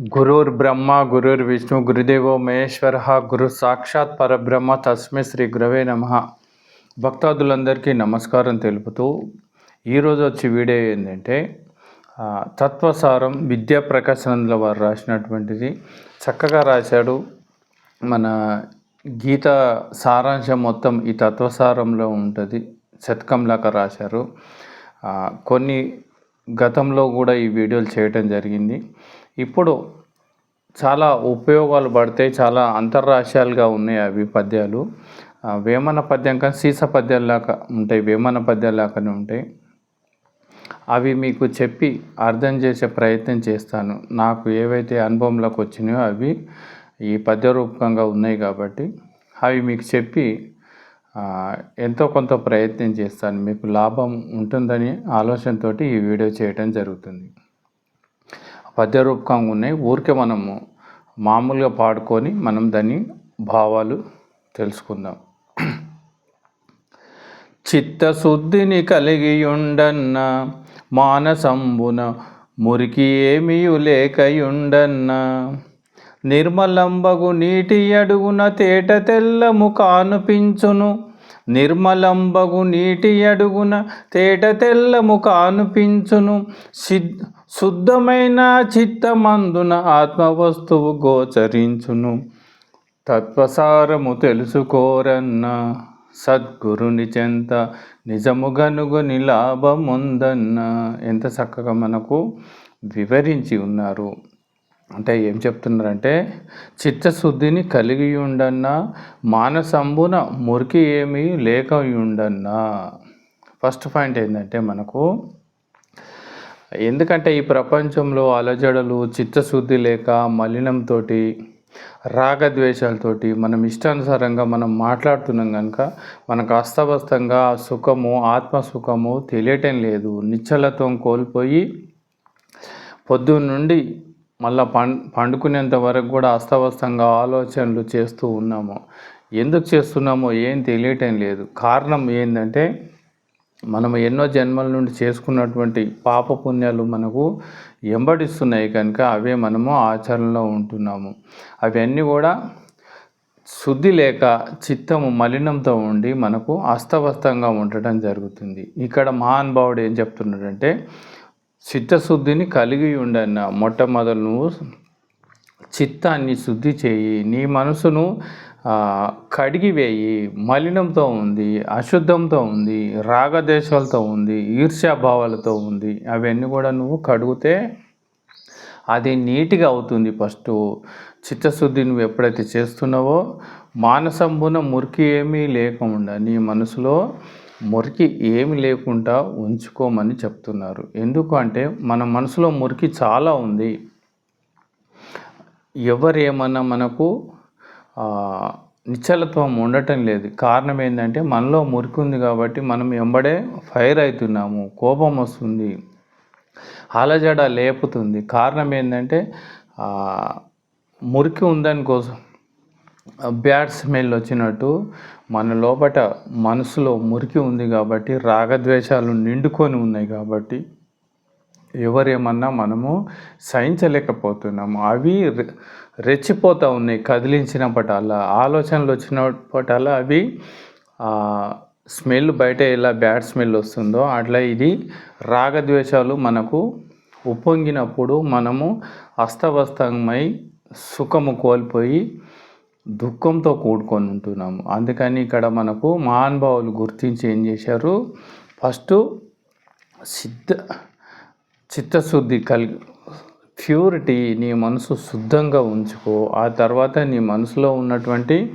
గురుర్ బ్రహ్మ గురుర్ విష్ణు గురుదేవో మహేశ్వర గురు సాక్షాత్ పరబ్రహ్మ తస్మే శ్రీ గురవే నమ. భక్తాదులందరికీ నమస్కారం తెలుపుతూ ఈరోజు వచ్చే వీడియో ఏంటంటే తత్వసారం విద్యా ప్రకాశనందుల వారు రాసినటువంటిది. చక్కగా రాశాడు మన గీత సారాంశం మొత్తం ఈ తత్వసారంలో ఉంటుంది. శతకంలాగా రాశారు. కొన్ని గతంలో కూడా ఈ వీడియోలు చేయటం జరిగింది. ఇప్పుడు చాలా ఉపయోగాలు పడతాయి చాలా అంతర్రాష్ట్రాలుగా ఉన్నాయి అవి పద్యాలు. వేమన పద్యం కానీ సీస పద్యాల్లాగా ఉంటాయి వేమన పద్యాలాగానే ఉంటాయి. అవి మీకు చెప్పి అర్థం చేసే ప్రయత్నం చేస్తాను. నాకు ఏవైతే అనుభవంలోకి వచ్చినాయో అవి ఈ పద్య రూపకంగా ఉన్నాయి కాబట్టి అవి మీకు చెప్పి ఎంతో కొంత ప్రయత్నం చేస్తాను. మీకు లాభం ఉంటుందని ఆలోచనతోటి ఈ వీడియో చేయటం జరుగుతుంది. పద్య రూపకంగా ఉన్నాయి. ఊరికే మనము మామూలుగా పాడుకొని మనం దాని భావాలు తెలుసుకుందాం. చిత్తశుద్ధిని కలిగియుండన్న మానసంబున మురికి ఏమియు లేకయుండన్న నిర్మలంబగు నీటి అడుగున తేట తెల్లము కానుపించును. నిర్మలంబగు నీటి అడుగున తేట తెల్లము కానుపించును. సిద్ శుద్ధమైన చిత్తమందున ఆత్మవస్తువు గోచరించును. తత్వసారము తెలుసుకోరన్న సద్గురుని చెంత నిజముగనుగొని లాభముందన్న ఎంత చక్కగా మనకు వివరించి ఉన్నారు. అంటే ఏం చెప్తున్నారంటే చిత్తశుద్ధిని కలిగి ఉండన్న మానసంబున మురికి ఏమీ లేక ఉండన్నా ఫస్ట్ పాయింట్ ఏంటంటే మనకు ఎందుకంటే ఈ ప్రపంచంలో అలజడలు చిత్తశుద్ధి లేక మలినంతో రాగద్వేషాలతోటి మనం ఇష్టానుసారంగా మనం మాట్లాడుతున్నాం కనుక మనకు అస్తవస్తంగా సుఖము ఆత్మసుఖము తెలియటం లేదు. నిశ్చలత్వం కోల్పోయి పొద్దున్న నుండి మళ్ళా పం పండుకునేంత వరకు కూడా అస్తవస్తంగా ఆలోచనలు చేస్తూ ఉన్నాము. ఎందుకు చేస్తున్నామో ఏం తెలియటం లేదు. కారణం ఏంటంటే మనం ఎన్నో జన్మల నుండి చేసుకున్నటువంటి పాప పుణ్యాలు మనకు ఎంబడిస్తున్నాయి కనుక అవే మనము ఆచరణలో ఉంటున్నాము. అవన్నీ కూడా శుద్ధి లేక చిత్తము మలినంతో ఉండి మనకు అస్తవ్యస్తంగా ఉండటం జరుగుతుంది. ఇక్కడ మహానుభావుడు ఏం చెప్తున్నాడంటే చిత్తశుద్ధిని కలిగి ఉండన్న మొట్టమొదలు నువ్వు చిత్తాన్ని శుద్ధి చేయి. నీ మనసును కడిగివేయి మలినంతో ఉంది అశుద్ధంతో ఉంది రాగదేశాలతో ఉంది ఈర్ష్యాభావాలతో ఉంది. అవన్నీ కూడా నువ్వు కడిగితే అది నీట్గా అవుతుంది ఫస్ట్. చిత్తశుద్ధి నువ్వు ఎప్పుడైతే చేస్తున్నావో మానసంబున మురికి ఏమీ లేకుండా నీ మనసులో మురికి ఏమి లేకుండా ఉంచుకోమని చెప్తున్నారు. ఎందుకు అంటే మన మనసులో మురికి చాలా ఉంది. ఎవరు ఏమన్నా మనకు నిశ్చలత్వం ఉండటం లేదు. కారణం ఏంటంటే మనలో మురికి ఉంది కాబట్టి మనం ఎంబడే ఫైర్ అవుతున్నాము కోపం వస్తుంది అలజడ లేపుతుంది. కారణం ఏంటంటే మురికి ఉందని కోసం బ్యాడ్ స్మెల్ వచ్చినట్టు మన లోపట మనసులో మురికి ఉంది కాబట్టి రాగద్వేషాలు నిండుకొని ఉన్నాయి కాబట్టి ఎవరేమన్నా మనము సహించలేకపోతున్నాము. అవి రెచ్చిపోతూ ఉన్నాయి. కదిలించినప్పటల్లా ఆలోచనలు వచ్చినప్పటల్లా అవి స్మెల్ బయట ఎలా బ్యాడ్ స్మెల్ వస్తుందో అట్లా ఇది రాగద్వేషాలు మనకు ఉప్పొంగినప్పుడు మనము అస్తవస్తమై సుఖము కోల్పోయి దుఃఖంతో కూడుకొని ఉంటున్నాము. అందుకని ఇక్కడ మనకు మహానుభావులు గుర్తించి ఏం చేశారు? ఫస్ట్ సిద్ధ చిత్తశుద్ధి కలిగి ప్యూరిటీ నీ మనసు శుద్ధంగా ఉంచుకో. ఆ తర్వాత నీ మనసులో ఉన్నటువంటి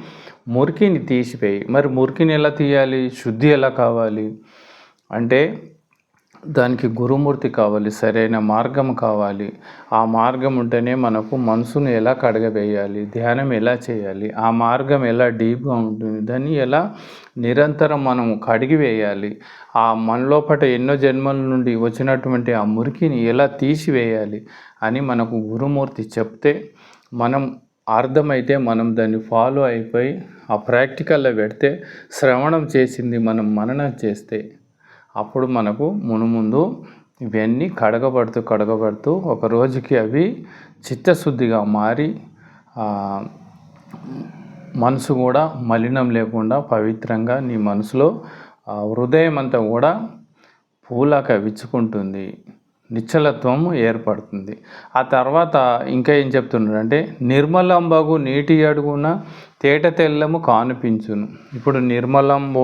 మురికిని తీసివేయి మరి మురికిని ఎలా తీయాలి? శుద్ధి ఎలా కావాలి? అంటే దానికి గురుమూర్తి కావాలి సరైన మార్గం కావాలి. ఆ మార్గం ఉంటేనే మనకు మనసును ఎలా కడగవేయాలి ధ్యానం ఎలా చేయాలి ఆ మార్గం ఎలా డీప్గా ఉంటుంది దాన్ని ఎలా నిరంతరం మనం కడిగివేయాలి. ఆ మనలోపట ఎన్నో జన్మల నుండి వచ్చినటువంటి ఆ మురికిని ఎలా తీసివేయాలి అని మనకు గురుమూర్తి చెప్తే మనం అర్థమైతే మనం దాన్ని ఫాలో అయిపోయి ఆ ప్రాక్టికల్లో పెడితే శ్రవణం చేసింది మనం మననం చేస్తే అప్పుడు మనకు మునుముందు ఇవన్నీ కడగబడుతూ కడగబడుతూ ఒక రోజుకి అవి చిత్తశుద్ధిగా మారి మనసు కూడా మలినం లేకుండా పవిత్రంగా నీ మనసులో హృదయం అంతా కూడా పూలాక విచ్చుకుంటుంది. నిశ్చలత్వం ఏర్పడుతుంది. ఆ తర్వాత ఇంకా ఏం చెప్తున్నాడంటే నిర్మలంబగు నీటి అడుగున తేట తెల్లము కానిపించును. ఇప్పుడు నిర్మలంబు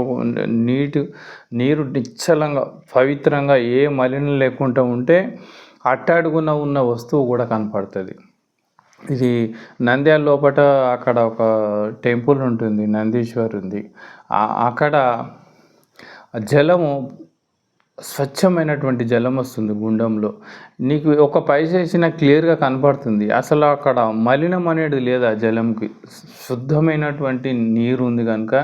నీటి నీరు నిశ్చలంగా పవిత్రంగా ఏ మలినం లేకుండా ఉంటే అట్టడుగున ఉన్న వస్తువు కూడా కనపడుతుంది. ఇది నంద్యాల లోపల అక్కడ ఒక టెంపుల్ ఉంటుంది నందీశ్వర్ ఉంది అక్కడ జలము స్వచ్ఛమైనటువంటి జలం వస్తుంది గుండంలో. నీకు ఒక పైస వేసిన క్లియర్గా కనపడుతుంది. అసలు అక్కడ మలినం అనేది లేదు ఆ జలంకి? శుద్ధమైనటువంటి నీరు ఉంది కనుక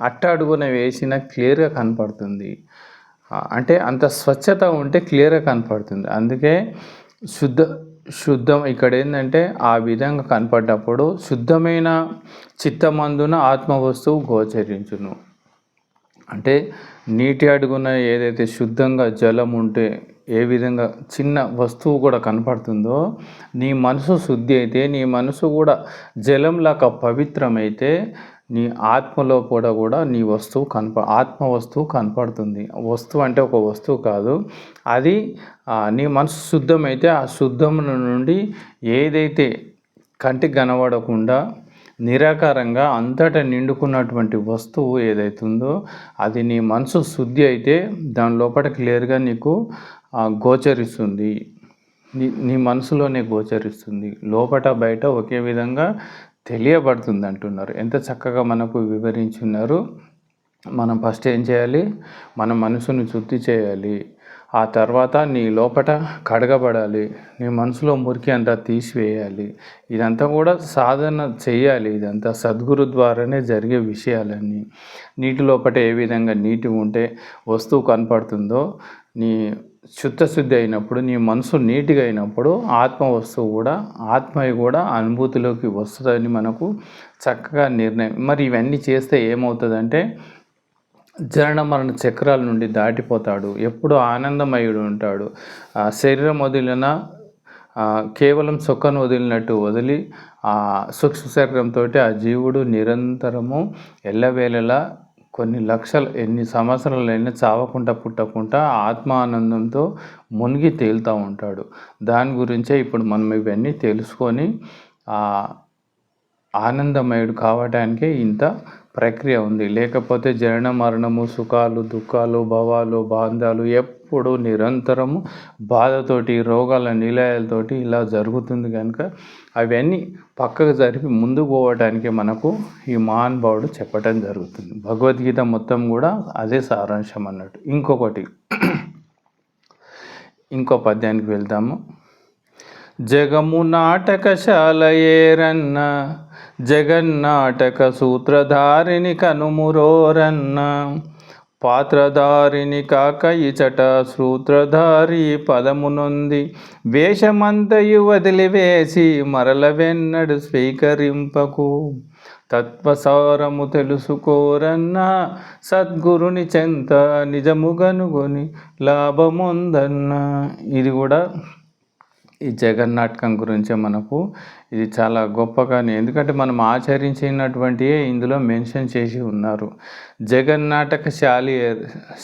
అట్ట అడుగున వేసిన క్లియర్గా కనపడుతుంది. అంటే అంత స్వచ్ఛత ఉంటే క్లియర్గా కనపడుతుంది. అందుకే శుద్ధ శుద్ధం ఇక్కడ ఏంటంటే ఆ విధంగా కనపడ్డప్పుడు శుద్ధమైన చిత్తమందున ఆత్మ వస్తువు గోచరించును. అంటే నీటి అడుగున ఏదైతే శుద్ధంగా జలం ఉంటే ఏ విధంగా చిన్న వస్తువు కూడా కనపడుతుందో నీ మనసు శుద్ధి అయితే నీ మనసు కూడా జలంలాగా పవిత్రమైతే నీ ఆత్మలో కూడా కూడా నీ వస్తువు కనప ఆత్మ వస్తువు కనపడుతుంది. వస్తువు అంటే ఒక వస్తువు కాదు. అది నీ మనసు శుద్ధమైతే ఆ శుద్ధం నుండి ఏదైతే కంటికి కనబడకుండా నిరాకారంగా అంతటా నిండుకున్నటువంటి వస్తువు ఏదైతుందో అది నీ మనసు శుద్ధి అయితే దాని లోపల క్లియర్గా నీకు గోచరిస్తుంది. నీ నీ మనసులోనే గోచరిస్తుంది. లోపల బయట ఒకే విధంగా తెలియబడుతుంది అంటున్నారు. ఎంత చక్కగా మనకు వివరించున్నారు. మనం ఫస్ట్ ఏం చేయాలి? మన మనసుని శుద్ధి చేయాలి. ఆ తర్వాత నీ లోపట కడగబడాలి నీ మనసులో మురికి అంతా తీసివేయాలి. ఇదంతా కూడా సాధన చేయాలి ఇదంతా సద్గురు ద్వారానే జరిగే విషయాలన్నీ. నీటి లోపట ఏ విధంగా నీటి ఉంటే వస్తువు కనపడుతుందో నీ చిత్తశుద్ధి అయినప్పుడు నీ మనసు నీటిగా అయినప్పుడు ఆత్మ వస్తువు కూడా ఆత్మయ కూడా అనుభూతిలోకి వస్తుందని మనకు చక్కగా నిర్ణయం. మరి ఇవన్నీ చేస్తే ఏమవుతుందంటే జనన మరణ చక్రాల నుండి దాటిపోతాడు. ఎప్పుడు ఆనందమయుడు ఉంటాడు. శరీరం వదిలిన కేవలం సుఖను వదిలినట్టు వదిలి ఆ సూక్ష్మ శరీరంతో ఆ జీవుడు నిరంతరము ఎల్లవేళలా కొన్ని లక్షలు ఎన్ని సంవత్సరాలైనా చావకుండా పుట్టకుండా ఆత్మానందంతో మునిగి తేలుతూ ఉంటాడు. దాని గురించే ఇప్పుడు మనం ఇవన్నీ తెలుసుకొని ఆనందమయుడు కావడానికే ఇంత ప్రక్రియ ఉంది. లేకపోతే జనన మరణము సుఖాలు దుఃఖాలు భవాలు బాంధాలు ఎప్పుడు నిరంతరము బాధతోటి రోగాల నిలయాలతోటి ఇలా జరుగుతుంది కనుక అవన్నీ పక్కకు జరిపి ముందుకు పోవడానికి మనకు ఈ మహానుభావుడు చెప్పటం జరుగుతుంది. భగవద్గీత మొత్తం కూడా అదే సారాంశం అన్నట్టు. ఇంకొకటి ఇంకో పద్యానికి వెళ్దాము. జగము నాటకశాల ఏరన్న జగన్నాటక సూత్రధారిని కనుమురోరన్న పాత్రధారిని కాక ఇచట సూత్రధారి పదమునుంది వేషమంతయు వదిలివేసి మరల వెన్నడు స్వీకరింపకు. తత్వసారము తెలుసుకోరన్నా సద్గురుని చెంత నిజముగనుగొని లాభముందన్నా. ఇది కూడా ఈ జగన్నాటకం గురించే మనకు ఇది చాలా గొప్పగానే ఎందుకంటే మనం ఆచరించినటువంటివే ఇందులో మెన్షన్ చేసి ఉన్నారు. జగన్నాటక శాలియర్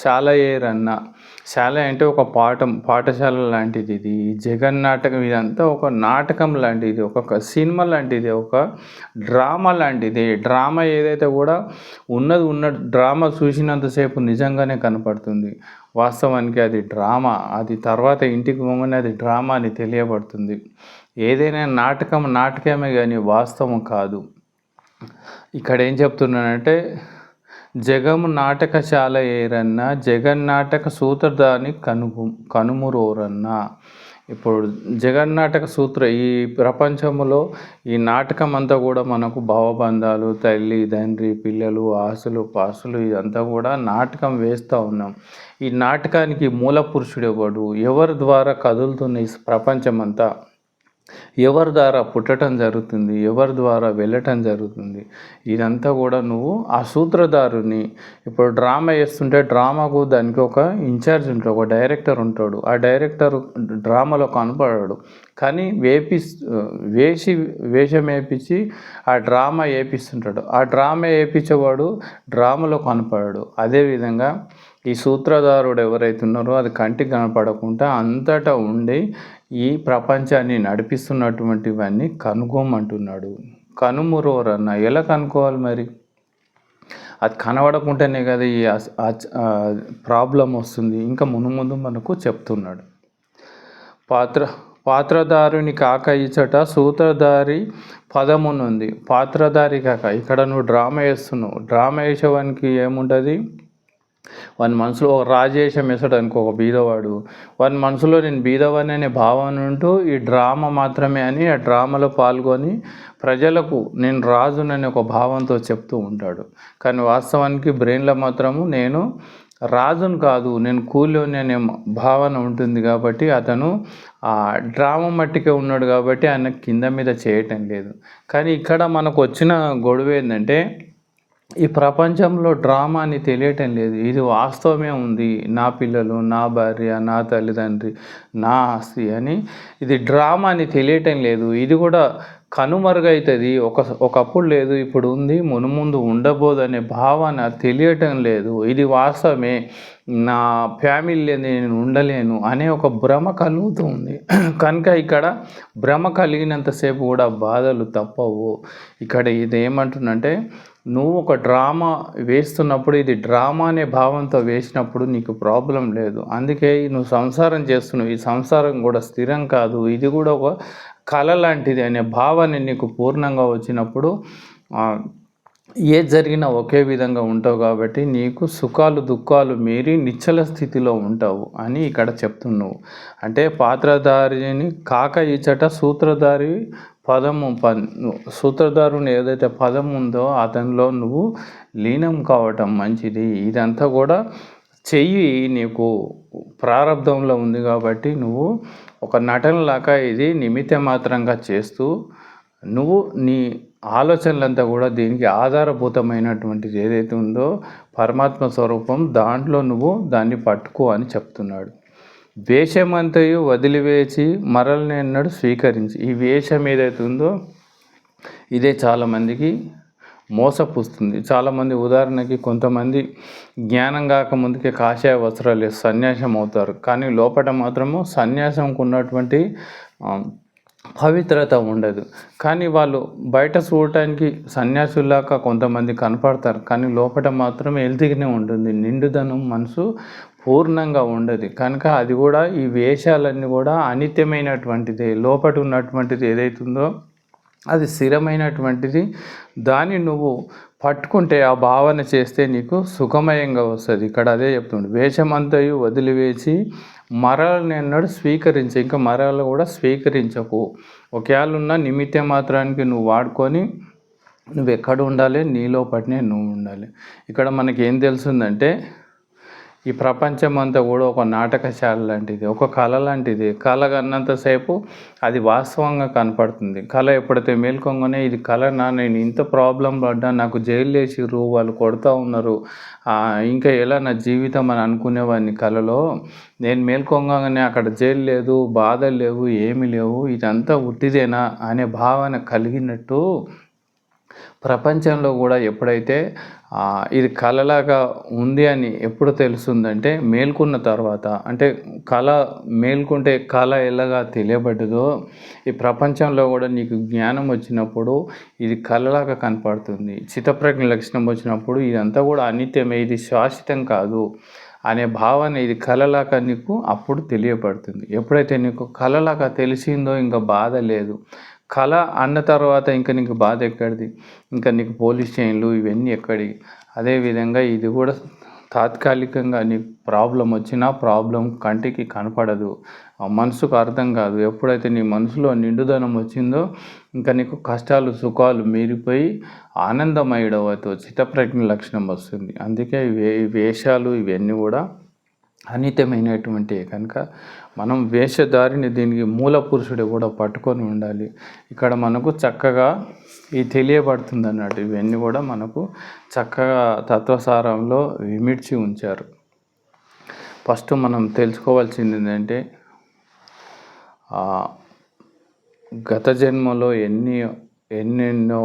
శాలయేర్ అన్న శాల అంటే ఒక పాఠం పాఠశాల లాంటిది ఇది. జగన్నాటకం ఇదంతా ఒక నాటకం లాంటిది ఒక సినిమా లాంటిది ఒక డ్రామా లాంటిది. డ్రామా ఏదైతే కూడా ఉన్నది ఉన్న డ్రామా చూసినంతసేపు నిజంగానే కనపడుతుంది. వాస్తవానికి అది డ్రామా. అది తర్వాత ఇంటికి పోగానే అది డ్రామా అని తెలియబడుతుంది. ఏదైనా నాటకం నాటకమే కానీ వాస్తవం కాదు. ఇక్కడ ఏం చెప్తున్నానంటే జగము నాటకశాల ఏరన్న జగన్నాటక సూత్రధాని కనుగు కనుమురోరన్నా. ఇప్పుడు జగన్నాటక సూత్ర ఈ ప్రపంచంలో ఈ నాటకం అంతా కూడా మనకు భావబంధాలు తల్లి తండ్రి పిల్లలు ఆశలు పాసులు ఇదంతా కూడా నాటకం వేస్తూ ఉన్నాం. ఈ నాటకానికి మూల పురుషుడు ఎవడు ఎవరి ద్వారా కదులుతున్న ఈ ప్రపంచం అంతా ఎవరి ద్వారా పుట్టడం జరుగుతుంది ఎవరి ద్వారా వెళ్ళటం జరుగుతుంది ఇదంతా కూడా నువ్వు ఆ సూత్రధారుని ఇప్పుడు డ్రామా వేస్తుంటే డ్రామాకు దానికి ఒక ఇన్ఛార్జ్ ఉంటాడు ఒక డైరెక్టర్ ఉంటాడు. ఆ డైరెక్టర్ డ్రామాలో కనపడాడు. కానీ వేపి వేసి వేషం వేపించి ఆ డ్రామా వేపిస్తుంటాడు. ఆ డ్రామా వేపించేవాడు డ్రామాలో కనపడాడు. అదేవిధంగా ఈ సూత్రధారుడు ఎవరైతే ఉన్నారో అది కంటికి కనపడకుండా అంతటా ఉండి ఈ ప్రపంచాన్ని నడిపిస్తున్నటువంటివన్నీ కనుగోమంటున్నాడు కనుమురోరన్న ఎలా కనుక్కోవాలి మరి? అది కనబడకుంటేనే కదా ఈ ప్రాబ్లం వస్తుంది. ఇంకా మును ముందు మనకు చెప్తున్నాడు. పాత్ర పాత్రధారుని కాక ఇచ్చట సూత్రధారి పదమునుంది. పాత్రధారి కాక ఇక్కడ నువ్వు డ్రామా వేస్తున్నావు డ్రామా వేసేవానికి ఏముంటుంది? వాని మనసులో ఒక రాజేషం వేసాడు అనుకో ఒక బీదవాడు. వాని మనసులో నేను బీదవాని అనే భావన ఉంటూ ఈ డ్రామా మాత్రమే అని ఆ డ్రామాలో పాల్గొని ప్రజలకు నేను రాజునని ఒక భావంతో చెప్తూ ఉంటాడు. కానీ వాస్తవానికి బ్రెయిన్లో మాత్రము నేను రాజును కాదు నేను కూలోని అనే భావన ఉంటుంది కాబట్టి అతను ఆ డ్రామా మట్టికే ఉన్నాడు కాబట్టి ఆయన కింద మీద చేయటం లేదు. కానీ ఇక్కడ మనకు వచ్చిన గొడవ ఏంటంటే ఈ ప్రపంచంలో డ్రామా అని తెలియటం లేదు. ఇది వాస్తవమే ఉంది. నా పిల్లలు నా భార్య నా తల్లిదండ్రి నా ఆస్తి అని ఇది డ్రామా అని తెలియటం లేదు. ఇది కూడా కనుమరుగైతుంది. ఒక ఒకప్పుడు లేదు ఇప్పుడు ఉంది మునుముందు ఉండబోదు అనే భావన తెలియటం లేదు. ఇది వాస్తవమే. నా ఫ్యామిలీ నేను ఉండలేను అనే ఒక భ్రమ కలుగుతూ ఉంది. కనుక ఇక్కడ భ్రమ కలిగినంతసేపు కూడా బాధలు తప్పవు. ఇక్కడ ఇది ఏమంటుందంటే నువ్వు ఒక డ్రామా వేస్తున్నప్పుడు ఇది డ్రామా అనే భావంతో వేసినప్పుడు నీకు ప్రాబ్లం లేదు. అందుకే నువ్వు సంసారం చేస్తున్నావు. ఈ సంసారం కూడా స్థిరం కాదు. ఇది కూడా ఒక కళ లాంటిది అనే భావాన్ని నీకు పూర్ణంగా వచ్చినప్పుడు ఏ జరిగినా ఒకే విధంగా ఉంటావు కాబట్టి నీకు సుఖాలు దుఃఖాలు మీరి నిచ్చల స్థితిలో ఉంటావు అని ఇక్కడ చెప్తున్నావు. అంటే పాత్రధారిని కాక ఇచ్చట సూత్రధారి పదము ప సూత్రధారుని ఏదైతే పదం ఉందో అతనిలో నువ్వు లీనం కావటం మంచిది. ఇదంతా కూడా చెయ్యి నీకు ప్రారంధంలో ఉంది కాబట్టి నువ్వు ఒక నటనలాగా ఇది నిమిత్త మాత్రంగా చేస్తూ నువ్వు నీ ఆలోచనలంతా కూడా దీనికి ఆధారభూతమైనటువంటిది ఏదైతే ఉందో పరమాత్మ స్వరూపం దాంట్లో నువ్వు దాన్ని పట్టుకో అని చెప్తున్నాడు. వేషమంతయు వదిలివేసి మరలనెన్నడు స్వీకరించి ఈ వేషం ఏదైతే ఉందో ఇదే చాలామందికి మోసపుస్తుంది. చాలామంది ఉదాహరణకి కొంతమంది జ్ఞానం కాక ముందుకే కాషాయ వస్త్రాలు సన్యాసం అవుతారు. కానీ లోపల మాత్రము సన్యాసంకు ఉన్నటువంటి పవిత్రత ఉండదు. కానీ వాళ్ళు బయట చూడటానికి సన్యాసులాగా కొంతమంది కనపడతారు. కానీ లోపల మాత్రం హెల్తీగానే ఉంటుంది. నిండుదనం మనసు పూర్ణంగా ఉండదు. కనుక అది కూడా ఈ వేషాలన్నీ కూడా అనిత్యమైనటువంటిది. లోపల ఉన్నటువంటిది ఏదైతుందో అది స్థిరమైనటువంటిది. దాన్ని నువ్వు పట్టుకుంటే ఆ భావన చేస్తే నీకు సుఖమయంగా వస్తుంది. ఇక్కడ అదే చెప్తుండే. వేషమంతయు వదిలివేసి మరాలని అన్నాడు స్వీకరించి. ఇంకా మరలు కూడా స్వీకరించకు. ఒకవేళ ఉన్న నిమిత్త మాత్రానికి నువ్వు వాడుకొని నువ్వు ఎక్కడ ఉండాలి? నీలో పట్టినే నువ్వు ఉండాలి. ఇక్కడ మనకి ఏం తెలుసుందంటే ఈ ప్రపంచం అంతా కూడా ఒక నాటకశాల లాంటిది ఒక కళ లాంటిది. కళ కన్నంతసేపు అది వాస్తవంగా కనపడుతుంది. కళ ఎప్పుడైతే మేల్కొంగానే ఇది కళనా నేను ఇంత ప్రాబ్లం పడ్డా నాకు జైలు వేసిర్రు వాళ్ళు కొడుతూ ఉన్నారు. ఇంకా ఎలా నా జీవితం అని అనుకునేవాడిని కళలో. నేను మేల్కొంగానే అక్కడ జైలు లేదు బాధలు లేవు ఏమి లేవు ఇదంతా ఉట్టిదేనా అనే భావన కలిగినట్టు ప్రపంచంలో కూడా ఎప్పుడైతే ఇది కళలాగా ఉంది అని ఎప్పుడు తెలుస్తుందంటే మేల్కొన్న తర్వాత అంటే కళ మేల్కొంటే కళ ఎలాగా తెలియబడ్డదో ఈ ప్రపంచంలో కూడా నీకు జ్ఞానం వచ్చినప్పుడు ఇది కళలాగా కనపడుతుంది. చిత్తప్రజ్ఞ లక్షణం వచ్చినప్పుడు ఇదంతా కూడా అనిత్యమే ఇది శాశ్వతం కాదు అనే భావన ఇది కళలాగా నీకు అప్పుడు తెలియబడుతుంది. ఎప్పుడైతే నీకు కళలాగా తెలిసిందో ఇంకా బాధ లేదు. కళ అన్న తర్వాత ఇంకా నీకు బాధ ఎక్కడిది? ఇంకా నీకు పోలీస్ చైన్లు ఇవన్నీ ఎక్కడి అదేవిధంగా ఇది కూడా తాత్కాలికంగా నీకు ప్రాబ్లం వచ్చినా ప్రాబ్లం కంటికి కనపడదు. మనసుకు అర్థం కాదు. ఎప్పుడైతే నీ మనసులో నిండుదనం వచ్చిందో ఇంకా నీకు కష్టాలు సుఖాలు మీరిపోయి ఆనందమయుడవుతావు చిత్తప్రజ్ఞ లక్షణం వస్తుంది. అందుకే వే వేషాలు ఇవన్నీ కూడా అనితమైనటువంటి కనుక మనం వేషధారిని దీనికి మూల పురుషుడు కూడా పట్టుకొని ఉండాలి. ఇక్కడ మనకు చక్కగా ఈ తెలియబడుతుంది అన్నట్టు ఇవన్నీ కూడా మనకు చక్కగా తత్వసారంలో విమిడ్చి ఉంచారు. ఫస్ట్ మనం తెలుసుకోవాల్సింది ఏంటంటే గత జన్మలో ఎన్ని ఎన్నెన్నో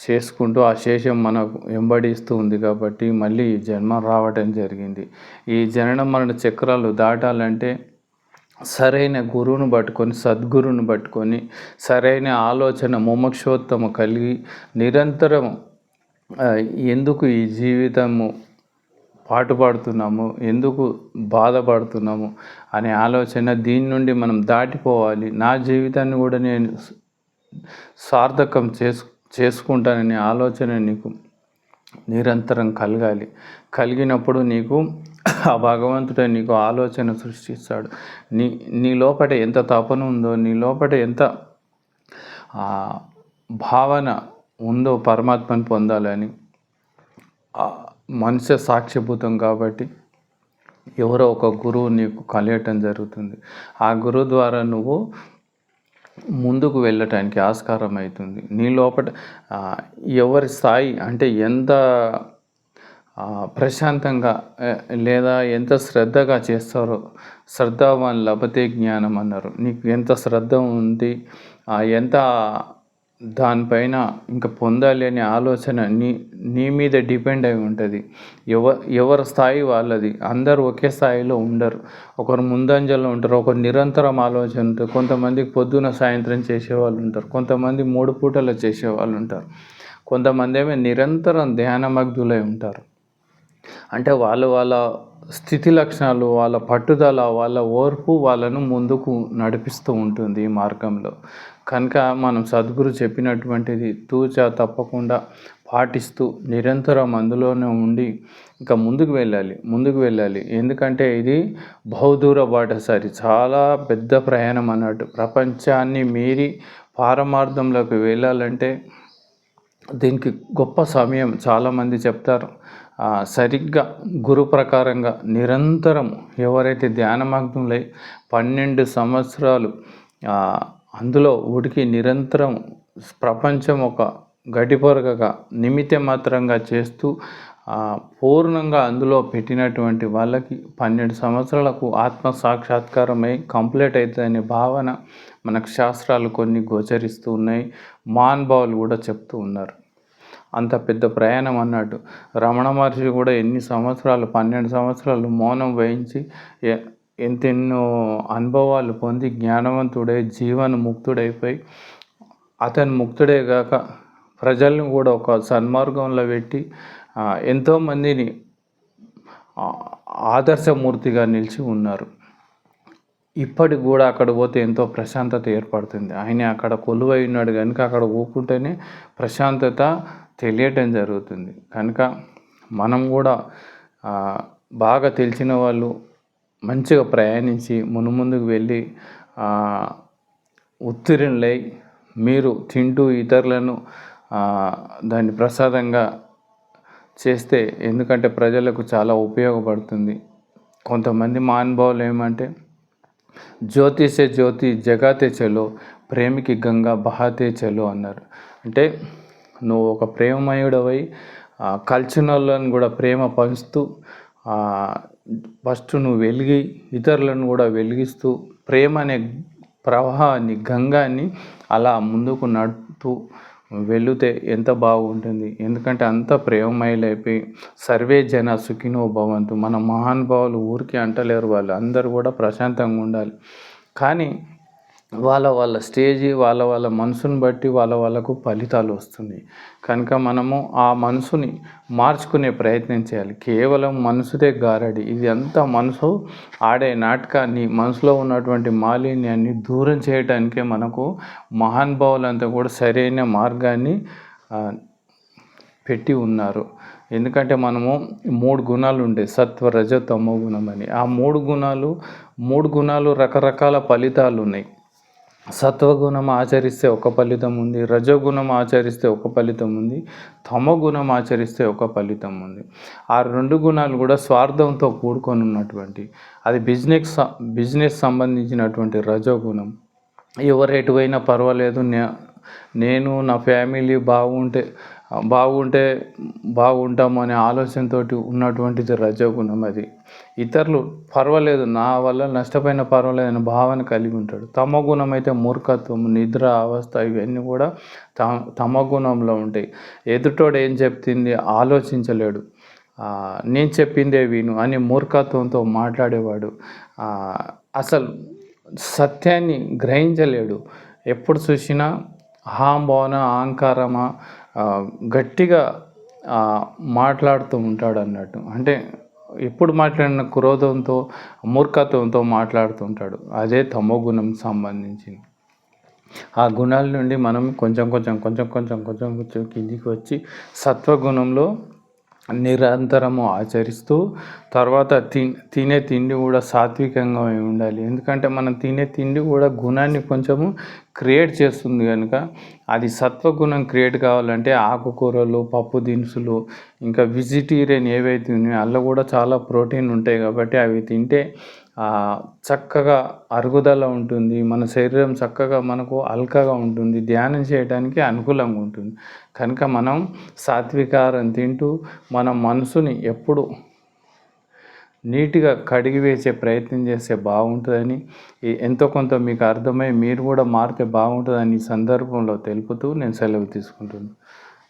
చేసుకుంటూ ఆ శేషం మనకు వెంబడిస్తూ ఉంది కాబట్టి మళ్ళీ ఈ జన్మ రావటం జరిగింది. ఈ జనన మరణ చక్రాలు దాటాలంటే సరైన గురువును పట్టుకొని సద్గురువును పట్టుకొని సరైన ఆలోచన ముమక్షోత్తమ కలిగి నిరంతరం ఎందుకు ఈ జీవితము పాటుపడుతున్నాము ఎందుకు బాధపడుతున్నాము అనే ఆలోచన దీని నుండి మనం దాటిపోవాలి. నా జీవితాన్ని కూడా నేను సార్థకం చేసు చేసుకుంటాననే ఆలోచన నీకు నిరంతరం కలగాలి. కలిగినప్పుడు నీకు ఆ భగవంతుడే నీకు ఆలోచన సృష్టిస్తాడు. నీ నీ లోపట ఎంత తపన ఉందో నీ లోపట ఎంత భావన ఉందో పరమాత్మని పొందాలని మనిషి సాక్ష్యభూతం కాబట్టి ఎవరో ఒక గురువు నీకు కలియటం జరుగుతుంది. ఆ గురువు ద్వారా నువ్వు ముందుకు వెళ్ళటానికి ఆస్కారం అవుతుంది. నీ లోపల ఎవరి స్థాయి అంటే ఎంత ప్రశాంతంగా లేదా ఎంత శ్రద్ధగా చేస్తారో శ్రద్ధావాన్ లభతే జ్ఞానం అన్నారు. నీకు ఎంత శ్రద్ధ ఉంది ఎంత దానిపైన ఇంకా పొందాలి అనే ఆలోచన నీ నీ మీద డిపెండ్ అయి ఉంటుంది. ఎవ ఎవరి స్థాయి వాళ్ళది. అందరూ ఒకే స్థాయిలో ఉండరు. ఒకరు ముందంజలో ఉంటారు ఒకరు నిరంతరం ఆలోచన ఉంటారు. కొంతమందికి పొద్దున సాయంత్రం చేసేవాళ్ళు ఉంటారు. కొంతమంది మూడు పూటలు చేసేవాళ్ళు ఉంటారు. కొంతమంది ఏమో నిరంతరం ధ్యానమగ్ధులై ఉంటారు. అంటే వాళ్ళు వాళ్ళ స్థితి లక్షణాలు వాళ్ళ పట్టుదల వాళ్ళ ఓర్పు వాళ్ళను ముందుకు నడిపిస్తూ ఉంటుంది ఈ మార్గంలో. కనుక మనం సద్గురు చెప్పినటువంటిది తూచా తప్పకుండా పాటిస్తూ నిరంతరం అందులోనే ఉండి ఇంకా ముందుకు వెళ్ళాలి ముందుకు వెళ్ళాలి. ఎందుకంటే ఇది బహుదూర బాటసారి చాలా పెద్ద ప్రయాణం అన్నట్టు. ప్రపంచాన్ని మీరి పారమార్థంలోకి వెళ్ళాలంటే దీనికి గొప్ప సమయం చాలామంది చెప్తారు. సరిగ్గా గురు ప్రకారంగా నిరంతరం ఎవరైతే ధ్యానమగ్నులై పన్నెండు సంవత్సరాలు అందులో ఉడికి నిరంతరం ప్రపంచం ఒక గడిపొరగగా నిమిత్త మాత్రంగా చేస్తూ పూర్ణంగా అందులో పెట్టినటువంటి వాళ్ళకి పన్నెండు సంవత్సరాలకు ఆత్మ సాక్షాత్కారమై కంప్లీట్ అవుతుందనే భావన మనకు శాస్త్రాలు కొన్ని గోచరిస్తూ ఉన్నాయి. మాన్భావులు కూడా చెప్తూ ఉన్నారు. అంత పెద్ద ప్రయాణం అన్నట్టు రమణ మహర్షి కూడా ఎన్ని సంవత్సరాలు పన్నెండు సంవత్సరాలు మౌనం వహించి ఎంతెన్నో అనుభవాలు పొంది జ్ఞానవంతుడై జీవన ముక్తుడైపోయి అతను ముక్తుడే కాక ప్రజలను కూడా ఒక సన్మార్గంలో పెట్టి ఎంతోమందిని ఆదర్శమూర్తిగా నిలిచి ఉన్నారు. ఇప్పటికి కూడా అక్కడ పోతే ఎంతో ప్రశాంతత ఏర్పడుతుంది. ఆయన అక్కడ కొలువై ఉన్నాడు కనుక అక్కడ ఊకుంటేనే ప్రశాంతత తెలియటం జరుగుతుంది. కనుక మనం కూడా బాగా తెలిసిన వాళ్ళు మంచిగా ప్రయాణించి మునుముందుకు వెళ్ళి ఉత్తీర్ణులై మీరు తింటూ ఇతరులను దాన్ని ప్రసాదంగా చేస్తే ఎందుకంటే ప్రజలకు చాలా ఉపయోగపడుతుంది. కొంతమంది మహానుభావులు ఏమంటే జ్యోతిషే జ్యోతి జగాతే చలో ప్రేమికి గంగా బహాతే చలో అన్నారు. అంటే నువ్వు ఒక ప్రేమమయుడవై కల్చనలను కూడా ప్రేమ పంచుతూ ఫస్ట్ నువ్వు వెలిగి ఇతరులను కూడా వెలిగిస్తూ ప్రేమ అనే ప్రవాహాన్ని గంగాన్ని అలా ముందుకు నడుపుతూ వెళితే ఎంత బాగుంటుంది. ఎందుకంటే అంత ప్రేమమయులైపోయి సర్వే జన సుఖినో భవంతు. మన మహానుభావులు ఊరికి అంటలేరు వాళ్ళు. అందరూ కూడా ప్రశాంతంగా ఉండాలి. కానీ వాళ్ళ వాళ్ళ స్టేజ్ వాళ్ళ వాళ్ళ మనసుని బట్టి వాళ్ళ వాళ్ళకు ఫలితాలు వస్తుంది కనుక మనము ఆ మనసుని మార్చుకునే ప్రయత్నం చేయాలి. కేవలం మనసుదే గారడి. ఇది అంతా మనసు ఆడే నాటకాన్ని మనసులో ఉన్నటువంటి మాలిన్యాన్ని దూరం చేయడానికే మనకు మహానుభావులంతా కూడా సరైన మార్గాన్ని పెట్టి ఉన్నారు. ఎందుకంటే మనము మూడు గుణాలు ఉండే. సత్వ రజ తమో గుణం అని. ఆ మూడు గుణాలు మూడు గుణాలు రకరకాల ఫలితాలు ఉన్నాయి. సత్వగుణం ఆచరిస్తే ఒక ఫలితం ఉంది రజోగుణం ఆచరిస్తే ఒక ఫలితం ఉంది తమో గుణం ఆచరిస్తే ఒక ఫలితం ఉంది. ఆ రెండు గుణాలు కూడా స్వార్థంతో కూడుకొని ఉన్నటువంటి అది బిజినెస్ బిజినెస్ సంబంధించినటువంటి రజోగుణం. ఎవరు ఎటువైనా పర్వాలేదు నేను నా ఫ్యామిలీ బాగుంటే బాగుంటే బాగుంటాము అనే ఆలోచనతో ఉన్నటువంటిది రజోగుణం అది. ఇతరులు పర్వాలేదు నా వల్ల నష్టపోయిన పర్వాలేదు అనే భావన కలిగి ఉంటాడు. తమ గుణం అయితే మూర్ఖత్వం నిద్ర అవస్థ ఇవన్నీ కూడా త తమ గుణంలో ఉంటాయి. ఎదుటోడు ఏం చెప్తుంది? ఆలోచించలేడు. నేను చెప్పిందే విను అని మూర్ఖత్వంతో మాట్లాడేవాడు. అసలు సత్యాన్ని గ్రహించలేడు. ఎప్పుడు చూసినా అహంభావన అహంకారమా గట్టిగా మాట్లాడుతూ ఉంటాడు అన్నట్టు. అంటే ఎప్పుడు మాట్లాడిన క్రోధంతో మూర్ఖత్వంతో మాట్లాడుతుంటాడు. అదే తమో గుణం సంబంధించింది. ఆ గుణాల నుండి మనం కొంచెం కొంచెం కొంచెం కొంచెం కొంచెం కొంచెం కిందికి వచ్చి సత్వగుణంలో నిరంతరము ఆచరిస్తూ తర్వాత తి తినే తిండి కూడా సాత్వికంగా అయి ఉండాలి. ఎందుకంటే మనం తినే తిండి కూడా గుణాన్ని కొంచెము క్రియేట్ చేస్తుంది కనుక అది సత్వగుణం క్రియేట్ కావాలంటే ఆకుకూరలు పప్పు దినుసులు ఇంకా వెజిటేరియన్ ఏవైతే ఉన్నాయో అందులో కూడా చాలా ప్రోటీన్ ఉంటాయి కాబట్టి అవి తింటే చక్కగా అరుగుదల ఉంటుంది మన శరీరం చక్కగా మనకు అల్కగా ఉంటుంది ధ్యానం చేయడానికి అనుకూలంగా ఉంటుంది. కనుక మనం సాత్వికారం తింటూ మన మనసుని ఎప్పుడు నీట్గా కడిగి వేసే ప్రయత్నం చేస్తే బాగుంటుందని ఎంతో కొంత మీకు అర్థమై మీరు కూడా మారితే బాగుంటుందని ఈ సందర్భంలో తెలుపుతూ నేను సెలవు తీసుకుంటున్నాను.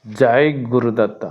జై గురుదత్త.